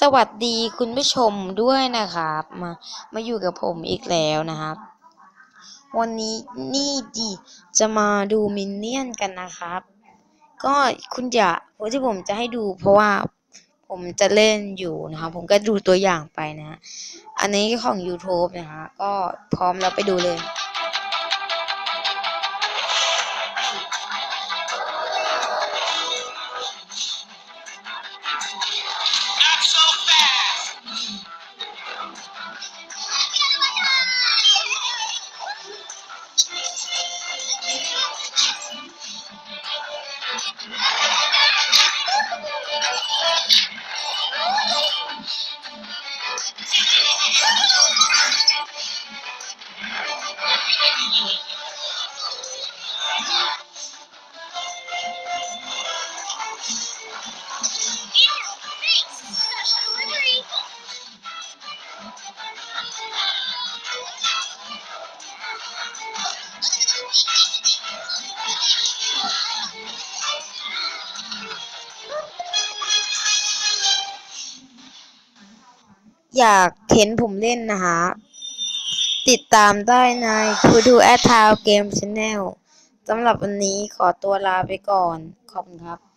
สวัสดีคุณผู้ชมด้วยนะครับ มามาอยู่กับผมอีกแล้วนะครับ วันนี้นี่ดีจะมาดูมินเนี่ยนกันนะครับ ก็คุณจะที่ผมจะให้ดู เพราะว่าผมจะเล่นอยู่นะครับ ผมก็ดูตัวอย่างไปนะ อันนี้ของ YouTube นะฮะก็พร้อมแล้วไปดูเลย อยากเห็นผมเล่นนะฮะ ติดตามได้ใน k u d u a t o w Game Channel สำหรับวันนี้ขอตัวลาไปก่อน ขอบคุณครับ